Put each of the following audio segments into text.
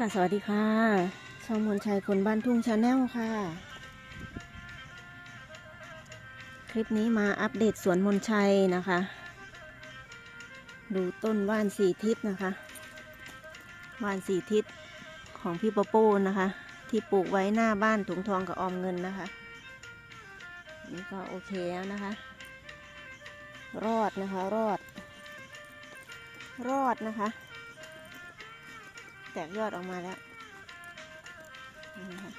กสวัสดีค่ะช่องมนชัยคนบ้านทุ่งชาแนลค่ะ คลิปนี้มาอัปเดตสวนมนชัยนะคะ ดูต้นว่านสี่ทิศนะคะว่านสี่ทิศของพี่ปอโป้นะคะ ที่ปลูกไว้หน้าบ้านถุงทองกับออมเงินนะคะ นี่ก็โอเคแล้วนะคะ รอดนะคะรอด รอดนะคะ ตกยอดออกมาแล้วนะคะ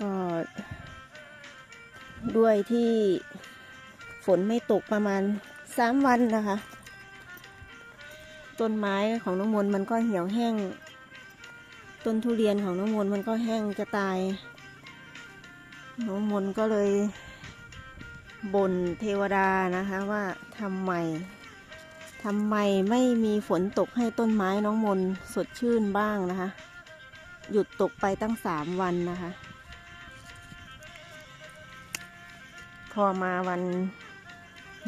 ก็ด้วยที่ฝนไม่ตกประมาณสามวันนะคะ ต้นไม้ของน้องมนมันก็เหี่ยวแห้ง ต้นทุเรียนของน้องมนมันก็แห้งจะตาย น้องมนก็เลย บ่นเทวดานะคะว่าทำไมทำไมไม่มีฝนตกให้ต้นไม้น้องมนสดชื่นบ้างนะคะ หยุดตกไปตั้งสามวันนะคะ พอมาวัน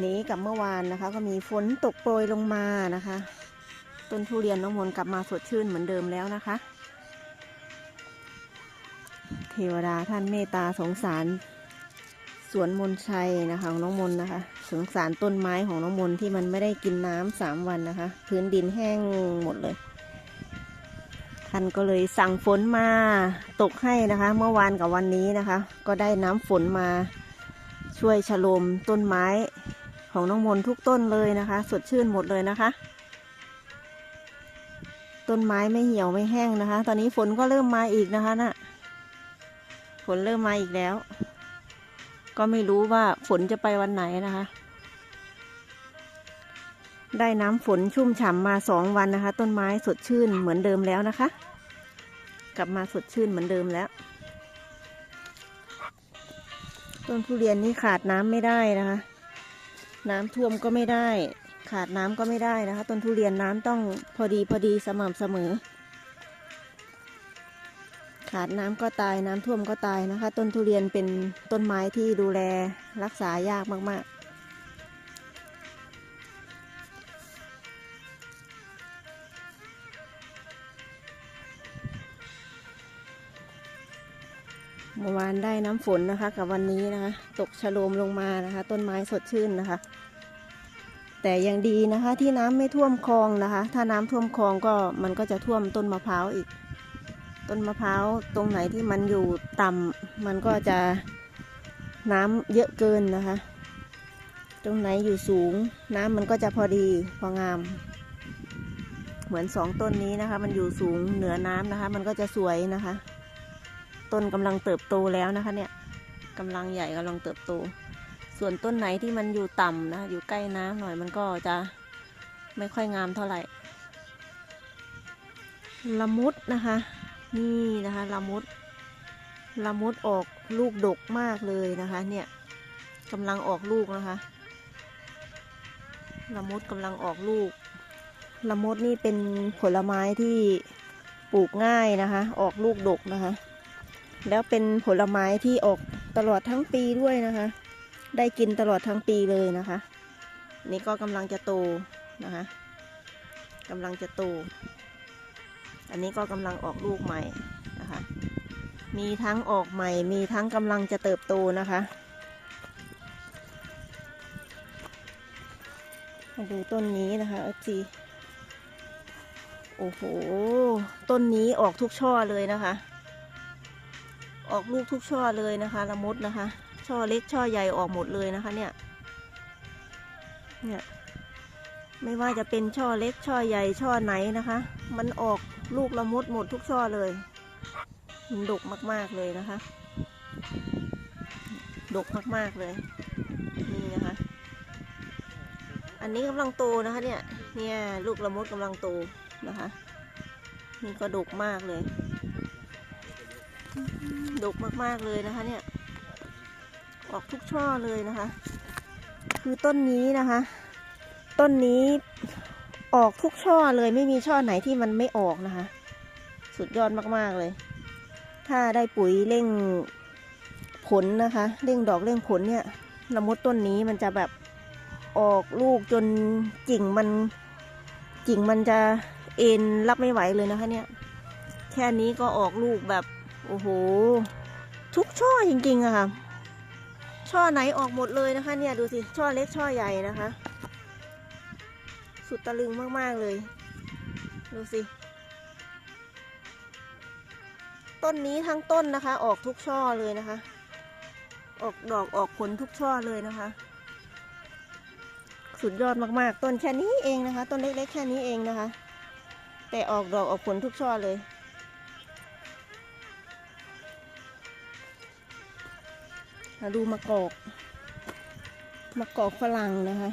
นี้กับเมื่อวานนะคะ ก็มีฝนตกโปรยลงมานะคะ ต้นทุเรียนน้องมนกลับมาสดชื่นเหมือนเดิมแล้วนะคะ เทวดาท่านเมตตาสงสาร สวนมนชัยนะคะของน้องมนนะคะสงสารต้นไม้ของน้องมนที่มันไม่ได้กินน้ำสามวันนะคะ พื้นดินแห้งหมดเลยท่านก็เลยสั่งฝนมาตกให้นะคะ เมื่อวานกับวันนี้นะคะ ก็ได้น้ำฝนมาช่วยฉโลมต้นไม้ของน้องมนทุกต้นเลยนะคะ สดชื่นหมดเลยนะคะ ต้นไม้ไม่เหี่ยวไม่แห้งนะคะ ตอนนี้ฝนก็เริ่มมาอีกนะคะน่ะฝนเริ่มมาอีกแล้ว ก็ไม่รู้ว่าฝนจะไปวันไหนนะคะ ได้น้ำฝนชุ่มฉ่ำมาสองวันนะคะ ต้นไม้สดชื่นเหมือนเดิมแล้วนะคะ กลับมาสดชื่นเหมือนเดิมแล้ว ต้นทุเรียนนี่ขาดน้ำไม่ได้นะคะ น้ำท่วมก็ไม่ได้ ขาดน้ำก็ไม่ได้นะคะ ต้นทุเรียนน้ำต้องพอดีพอดีสม่ำเสมอ ขาดน้ำก็ตายน้ำท่วมก็ตายนะคะ ต้นทุเรียนเป็นต้นไม้ที่ดูแลรักษายากมากๆ เมื่อวานได้น้ำฝนนะคะ กับวันนี้นะคะ ตกชโลมลงมานะคะ ต้นไม้สดชื่นนะคะ แต่ยังดีนะคะที่น้ำไม่ท่วมคลองนะคะ ถ้าน้ำท่วมคลองก็มันก็จะท่วมต้นมะพร้าวอีก ต้นมะพร้าวตรงไหนที่มันอยู่ต่ำมันก็จะน้ำเยอะเกินนะคะ ตรงไหนอยู่สูง น้ำมันก็จะพอดีพองาม เหมือนสองต้นนี้นะคะ มันอยู่สูงเหนือน้ำนะคะ มันก็จะสวยนะคะ ต้นกำลังเติบโตแล้วนะคะเนี่ยกำลังใหญ่กำลังเติบโต ส่วนต้นไหนที่มันอยู่ต่ำนะ อยู่ใกล้น้ำหน่อยมันก็จะไม่ค่อยงามเท่าไหร่ละมุดนะคะ นี่นะคะละมุดละมุดออกลูกดกมากเลยนะคะ เนี่ยกำลังออกลูกนะคะละมุดกำลังออกลูกละมุดนี่เป็นผลไม้ที่ปลูกง่ายนะคะ ออกลูกดกนะคะ แล้วเป็นผลไม้ที่ออกตลอดทั้งปีด้วยนะคะ ได้กินตลอดทั้งปีเลยนะคะ นี่ก็กำลังจะโตนะคะกำลังจะโต อันนี้ก็กำลังออกลูกใหม่นะคะ มีทั้งออกใหม่ มีทั้งกำลังจะเติบโตนะคะ มาดูต้นนี้นะคะเอจีโอ้โห ต้นนี้ออกทุกช่อเลยนะคะ ออกลูกทุกช่อเลยนะคะ ละมุดนะคะ ช่อเล็กช่อใหญ่ออกหมดเลยนะคะเนี่ย เนี่ย ไม่ว่าจะเป็นช่อเล็กช่อใหญ่ช่อไหนนะคะ มันออกลูกละมุดหมดทุกช่อเลย มันดกมากๆเลยนะคะ ดกมากๆเลย นี่นะคะ อันนี้กำลังโตนะคะเนี่ย เนี่ยลูกละมุดกำลังโตนะคะนี่ก็ดกมากเลย ดกมากๆเลยนะคะ เนี่ย ออกทุกช่อเลยนะคะ คือต้นนี้นะคะ ต้นนี้ออกทุกช่อเลยไม่มีช่อไหนที่มันไม่ออกนะคะ สุดยอดมากๆเลย ถ้าได้ปุ๋ยเร่งผลนะคะเร่งดอกเร่งผลเนี่ยละมุดต้นนี้มันจะแบบออกลูกจนกิ่งมันกิ่งมันจะเอ็นรับไม่ไหวเลยนะคะเนี่ย แค่นี้ก็ออกลูกแบบโอ้โหทุกช่อจริงๆอะค่ะช่อไหนออกหมดเลยนะคะเนี่ยดูสิช่อเล็กช่อใหญ่นะคะ สุดตะลึงมาก ๆ เลย ดูสิ ต้นนี้ทั้งต้นนะคะ ออกทุกช่อเลยนะคะ ออกดอกออกผลทุกช่อเลยนะคะ สุดยอดมากๆ ต้นแค่นี้เองนะคะ ต้นเล็กๆแค่นี้เองนะคะ แต่ออกดอกออกผลทุกช่อเลยมาดูมะกอกมะกอกฝรั่งนะคะ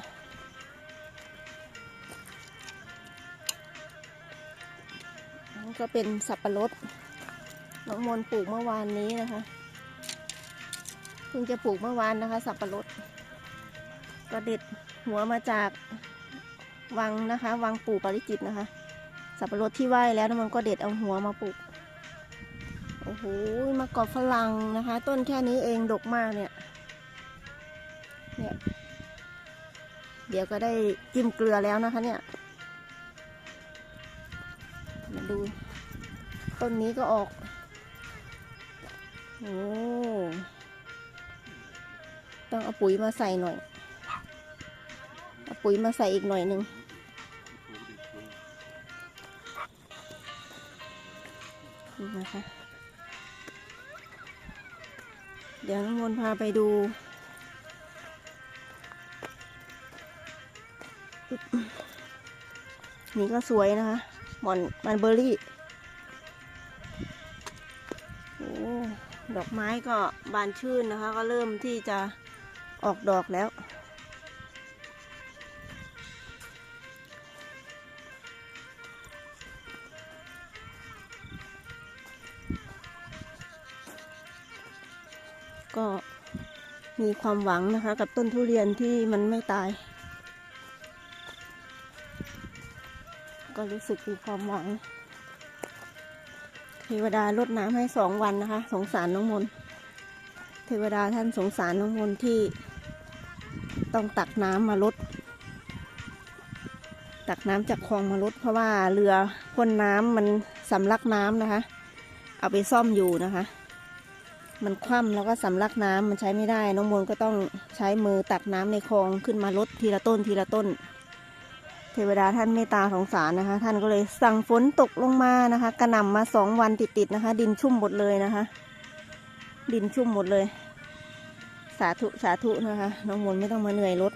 ก็เป็นสับปะรดน้องมนปลูกเมื่อวานนี้นะคะเพิ่งจะปลูกเมื่อวานนะคะ สับปะรดก็เด็ดหัวมาจากวังนะคะ วังปู่ปริจิตนะคะ สับปะรดที่ไหว้แล้วน้องมนก็เด็ดเอาหัวมาปลูกโอ้โหมะกอกฝรั่งนะคะ ต้นแค่นี้เองดกมากเนี่ยเนี่ยเดี๋ยวก็ได้จิ้มเกลือแล้วนะคะเนี่ย นนี้ก็ออก โอ้ ต้องเอาปุ๋ยมาใส่หน่อย เอาปุ๋ยมาใส่อีกหน่อยหนึ่งนี่นะคะ เดี๋ยวน้องมนพาไปดูนี่ก็สวยนะคะ หมอนมันเบอร์รี่ ดอกไม้ก็บานชื่นนะคะ ก็เริ่มที่จะออกดอกแล้ว ก็มีความหวังนะคะ กับต้นทุเรียนที่มันไม่ตาย ก็รู้สึกมีความหวัง ทวดาลดน้ำให้สองวันนะคะ สงสารน้องมนเทวดาท่านสงสารน้องมนที่ต้องตักน้ำมาลด ตักน้ำจากคลองมาลด เพราะว่าเรือพ่นน้ำมันสำลักน้ำนะคะ เอาไปซ่อมอยู่นะคะ มันคว่ำแล้วก็สำลักน้ำมันใช้ไม่ได้ น้องมนก็ต้องใช้มือตักน้ำในคลองขึ้นมาลดทีละต้นทีละต้นท วดาท่านเมตตาสงสารนะคะ ท่านก็เลยสั่งฝนตกลงมานะคะ กระหน่ำมาสองวันติดๆนะคะ ดินชุ่มหมดเลยนะคะ ดินชุ่มหมดเลย สาธุสาธุนะคะ น้องมนไม่ต้องมาเหนื่อยรถ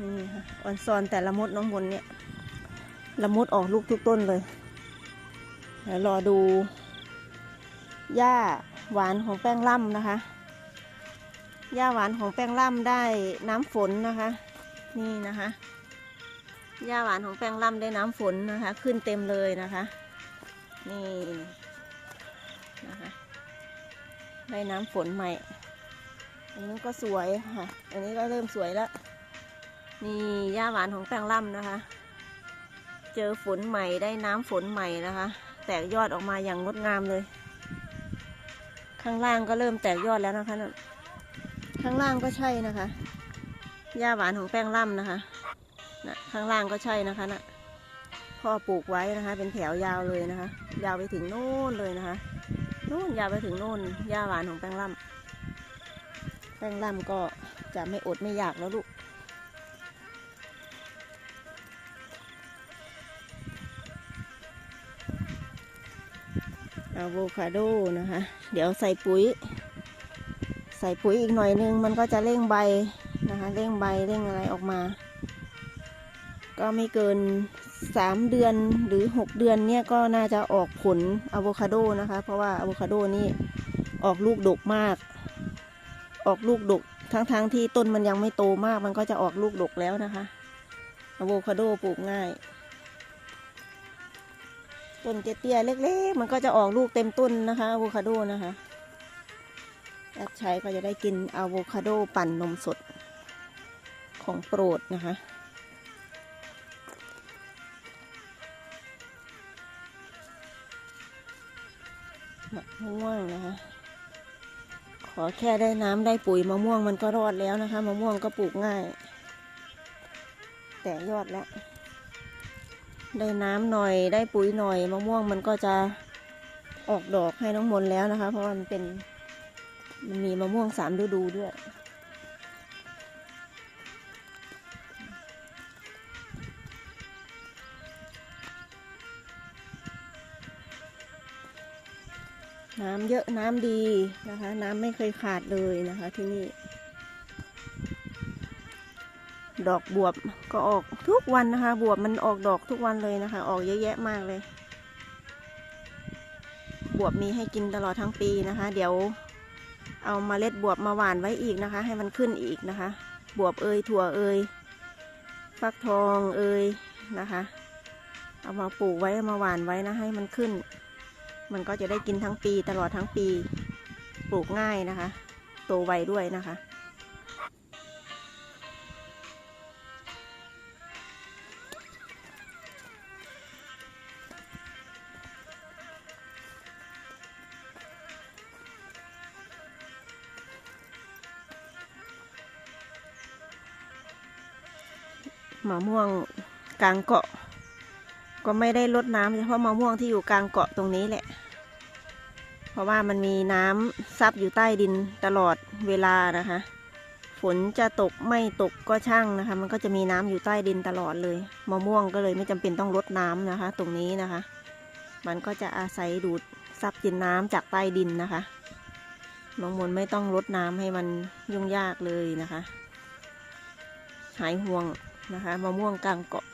นี่ค่ะออนซอนแต่ละมดน้องมนเนี่ยละมดออกลูกทุกต้นเลยเดี๋ยวรอดูหญ้าหวานของแป้งล่ำนะคะหญ้าหวานของแป้งล่ำได้น้ำฝนนะคะ นี่นะคะ หญ้าหวานของแป้งล่ำได้น้ำฝนนะคะ ขึ้นเต็มเลยนะคะ นี่นะคะได้น้ำฝนใหม่ อันนี้ก็สวยค่ะ อันนี้ก็เริ่มสวยแล้ว นี่หญ้าหวานของแป้งล่ำนะคะ เจอฝนใหม่ได้น้ำฝนใหม่นะคะ แตกยอดออกมาอย่างงดงามเลย ข้างล่างก็เริ่มแตกยอดแล้วนะคะ ข้างล่างก็ใช่นะคะหญ้าหวานของแป้งล่ำนะคะ นะข้างล่างก็ใช่นะคะนะพ่อปลูกไว้นะคะ เป็นแถวยาวเลยนะคะ ยาวไปถึงโน่นเลยนะคะนู่นยาวไปถึงโน่นหญ้าหวานของแป้งล่ำแป้งล่ำก็จะไม่อดไม่อยากแล้วลูกอะโวคาโดนะคะ เดี๋ยวใส่ปุ๋ย ใส่ปุ๋ยอีกหน่อยนึง มันก็จะเร่งใบนะคะ เร่งใบเร่งอะไรออกมา ก็ไม่เกินสามเดือนหรือหกเดือนเนี่ยก็น่าจะออกผลอะโวคาโดนะคะ เพราะว่าอะโวคาโดนี่ออกลูกดกมาก ออกลูกดกทั้งๆทที่ต้นมันยังไม่โตมาก มันก็จะออกลูกดกแล้วนะคะอะโวคาโดปลูกง่าย ต้นเตี้ยๆเล็กๆ มันก็จะออกลูกเต็มต้นนะคะอะโวคาโดนะคะแอดใช้ก็จะได้กินอะโวคาโดปั่นนมสดของโปรดนะคะ มะม่วงนะคะ ขอแค่ได้น้ำได้ปุ๋ยมะม่วงมันก็รอดแล้วนะคะ มะม่วงก็ปลูกง่าย แต่ยอดแล้ว ได้น้ำหน่อยได้ปุ๋ยหน่อย มะม่วงมันก็จะออกดอกให้น้องมนแล้วนะคะ เพราะว่ามันเป็นมันมีมะม่วงสามฤดูด้วย น้ำเยอะน้ำดีนะคะ น้ำไม่เคยขาดเลยนะคะที่นี่ ดอกบวบก็ออกทุกวันนะคะ บวบมันออกดอกทุกวันเลยนะคะ ออกเยอะแยะมากเลย บวบมีให้กินตลอดทั้งปีนะคะ เดี๋ยวเอามาเล็ดบวบมาหว่านไว้อีกนะคะ ให้มันขึ้นอีกนะคะ บวบเอยถั่วเอยฟักทองเอยนะคะ เอามาปลูกไว้เอามาหว่านไว้นะให้มันขึ้น มันก็จะได้กินทั้งปีตลอดทั้งปี ปลูกง่ายนะคะ โตไวด้วยนะคะ มะม่วงกลางเกาะ ก็ไม่ได้ลดน้ำเฉพาะมะม่วงที่อยู่กลางเกาะตรงนี้แหละ เพราะว่ามันมีน้ำซับอยู่ใต้ดินตลอดเวลานะคะ ฝนจะตกไม่ตกก็ช่างนะคะ มันก็จะมีน้ำอยู่ใต้ดินตลอดเลยมะม่วงก็เลยไม่จำเป็นต้องลดน้ำนะคะ ตรงนี้นะคะ มันก็จะอาศัยดูดซับกินน้ำจากใต้ดินนะคะน้องมนไม่ต้องลดน้ำให้มันยุ่งยากเลยนะคะ หายห่วงนะคะมะม่วงกลางเกาะ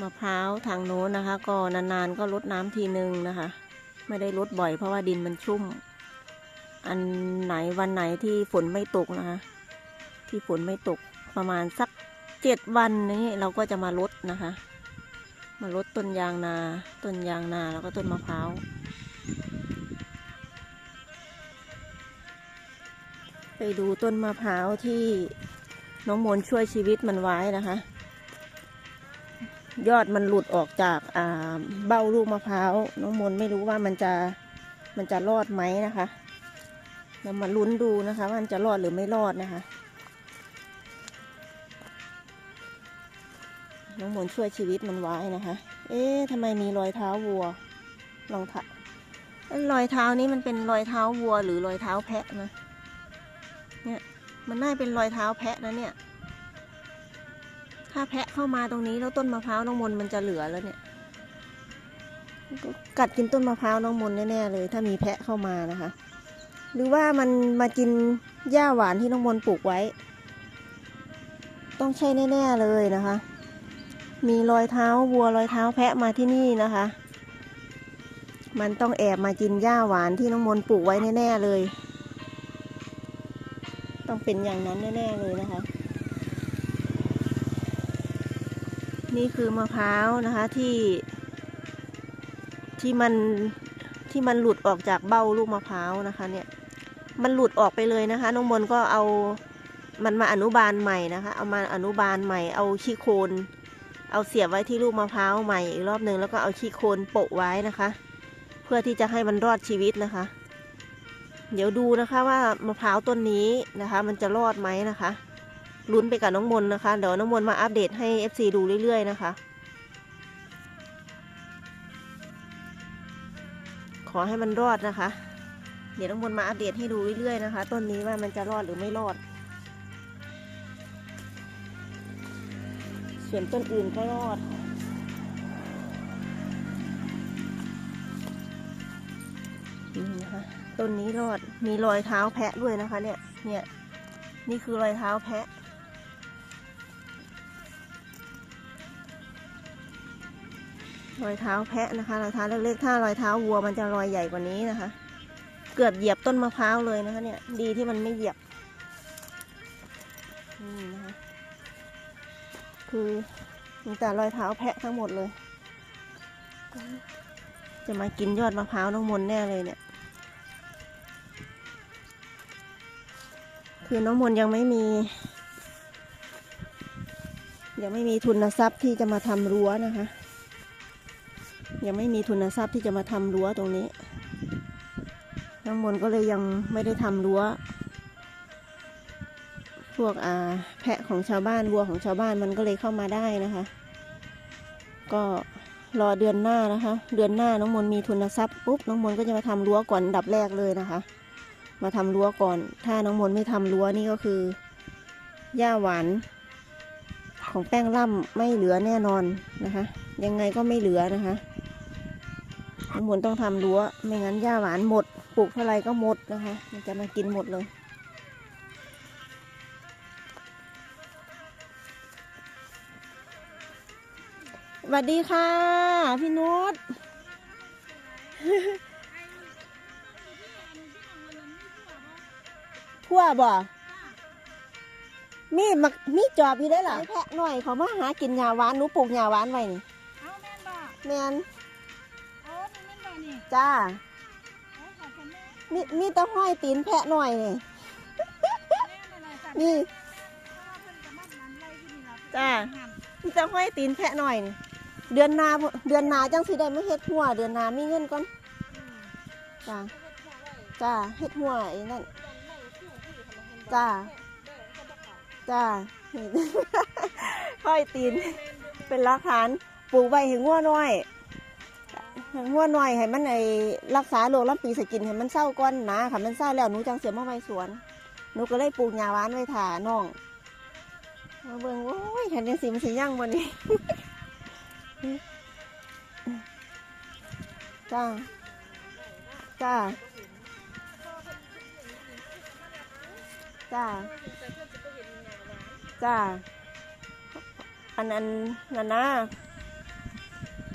มะพร้าวทางโน้นนะคะ ก็นานๆก็ลดน้ำทีนึงนะคะ ไม่ได้ลดบ่อยเพราะว่าดินมันชุ่ม อันไหนวันไหนที่ฝนไม่ตกนะคะ ที่ฝนไม่ตกประมาณสักเจ็ดวันนี้เราก็จะมาลดนะคะ มาลดต้นยางนาต้นยางนาแล้วก็ต้นมะพร้าวไปดูต้นมะพร้าวที่น้องมนช่วยชีวิตมันไว้นะคะ ยอดมันหลุดออกจากเบ้าลูกมะพร้าวน้องมนไม่รู้ว่ามันจะมันจะรอดไหมนะคะเรามาลุ้นดูนะคะว่ามันจะรอดหรือไม่รอดนะคะ น้องมนช่วยชีวิตมันไว้นะคะ เอ๊ะทำไมมีรอยเท้าวัวรองเท้ายรอยเท้านี้มันเป็นรอยเท้าวัวหรือรอยเท้าแพะนะเนี่ยมันน่าเป็นรอยเท้าแพะนะเนี่ย ถ้าแพะเข้ามาตรงนี้แล้วต้นมะพร้าวน้องมนมันจะเหลือแล้วเนี่ยกัดกินต้นมะพร้าวน้องมนแน่ๆเลย ถ้ามีแพะเข้ามานะคะ หรือว่ามันมากินหญ้าหวานที่น้องมนปลูกไว้ ต้องใช่แน่ๆเลยนะคะ มีรอยเท้าวัวรอยเท้าแพะมาที่นี่นะคะ มันต้องแอบมากินหญ้าหวานที่น้องมนปลูกไว้แน่ๆเลย ต้องเป็นอย่างนั้นแน่ๆเลยนะคะ นี่คือมะพร้าวนะคะที่ที่มันที่มันหลุดออกจากเบ้าลูกมะพร้าวนะคะเนี่ยมันหลุดออกไปเลยนะคะน้องมนก็เอามันมาอนุบาลใหม่นะคะ เอามาอนุบาลใหม่ เอาขี้โคลนเอาเสียบไว้ที่ลูกมะพร้าวใหม่อีกรอบหนึ่งแล้วก็เอาขี้โคลนโปะไว้นะคะ เพื่อที่จะให้มันรอดชีวิตนะคะ เดี๋ยวดูนะคะว่ามะพร้าวต้นนี้นะคะ มันจะรอดไหมนะคะ ลุ้นไปกับน้องมนต์นะคะ เดี๋ยวน้องมนต์มาอัปเดตให้ FC ดูเรื่อย ๆ นะคะ ขอให้มันรอดนะคะ เดี๋ยวน้องมนต์มาอัปเดตให้ดูเรื่อยๆนะคะ ต้นนี้ว่ามันจะรอดหรือไม่รอด ส่วนต้นอื่นก็รอดนี่นะคะต้นนี้รอดมีรอยเท้าแพะด้วยนะคะ เนี่ย เนี่ย นี่คือรอยเท้าแพะ รอยเท้าแพะนะคะรอยเท้าเล็กๆถ้ารอยเท้าวัวมันจะรอยใหญ่กว่านี้นะคะ เกือบเหยียบต้นมะพร้าวเลยนะคะ เนี่ย ดีที่มันไม่เหยียบนี่นะคะคือมีแต่รอยเท้าแพะทั้งหมดเลย จะมากินยอดมะพร้าวน้องมนแน่เลยเนี่ย คือน้องมนยังไม่มี ยังไม่มีทุนทรัพย์ที่จะมาทำรั้วนะคะ ยังไม่มีทุนทรัพย์ที่จะมาทำรั้วตรงนี้น้องน้ำมนก็เลยยังไม่ได้ทำรั้ว พวกอ่าแพะของชาวบ้านวัวของชาวบ้านมันก็เลยเข้ามาได้นะคะ ก็รอเดือนหน้านะคะ เดือนหน้าน้องมนมีทุนทรัพย์ปุ๊บน้องมนก็จะมาทำรั้วก่อนดับแรกเลยนะคะ มาทำรั้วก่อน ถ้าน้องมนไม่ทำรั้วนี่ก็คือหญ้าหวานของแป้งล่ำไม่เหลือแน่นอนนะคะ ยังไงก็ไม่เหลือนะคะ น้องมนต์ต้องทำรั้วไม่งั้นหญ้าหวานหมด ปลูกเท่าไรก็หมดนะคะ มันจะมากินหมดเลย สวัสดีค่ะ พี่นุชพั่วบ่มีมักมีจอบอยู่ได้หรอแพะหน่อยเขามาหากินหญ้าหวานหนูปลูกหญ้าหวานไว้นี่เอาแม่น จ้าโอ้ขอบคุณแม่มีมีแตะห้อยตีนแพะหน่อยนี่แม่นั่นแหละจ้ะนี่เพราะว่าเพิ่นก็มานั้นไล่ที่นี่ล่ะจ้างามมีแตะห้อยตีนแพะหน่อยนี่เดือนหนาพุ่นเดือนหนาจังสิได้ไม่เฮ็ดหัว เดือนหนามีเงินก่อนอืมจ้าจ้าเฮ็ดหัวไอ้นั่นจ้าจ้านี่ห้อยตีนเป็นหลักฐานปลูกไว้ให้งัวน้อยใหัวหน้อยให้มันไอรักษาโรคลำปีสกินให้มันเศร้าก่อนนะค่ะมันเศร้าแล้วหนูจังเสียมาไว้สวนหนูก็เลยปลูกหญ้าหวานไว้ถ่าน้องมาเบิ่งโอ้ยเห็นยังสีมันสีย่างบนนี้จ้าจ้าจ้าจ้าอันนั้นนั่นนะ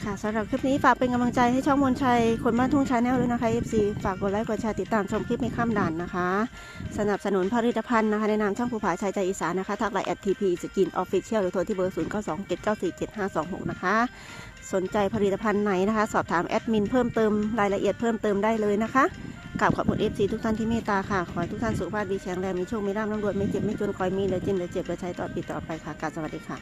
ค่ะสำหรับคลิปนี้ฝากเป็นกำลังใจให้ช่องมนชัย คนบ้านทุ่งชาแนลด้วยนะคะ FC ฝากกดไลค์กดแชร์ติดตามชมคลิปไม่ข้ามด่านนะคะ สนับสนุนผลิตภัณฑ์นะคะในนามช่องภูผาชัยใจอีสานนะคะ ทักไลน์แอดทีพีสกินออฟฟิเชียลหรือโทรที่เบอร์ 0 9 2 7 9 4 7 5 2 6 นะคะ สนใจผลิตภัณฑ์ไหนนะคะ สอบถามแอดมินเพิ่มเติมรายละเอียดเพิ่มเติมได้เลยนะคะกราบขอบคุณ FC ทุกท่านที่เมตตาค่ะ ขอให้ทุกท่านสุขภาพดีแข็งแรงมีโชคมีลาภร่ำรวยไม่เจ็บไม่จนคอยมีเหลือจินเหลือเจ็บเหลือใช้ต่อปีต่อไปค่ะกราบสวัสดีค่ะ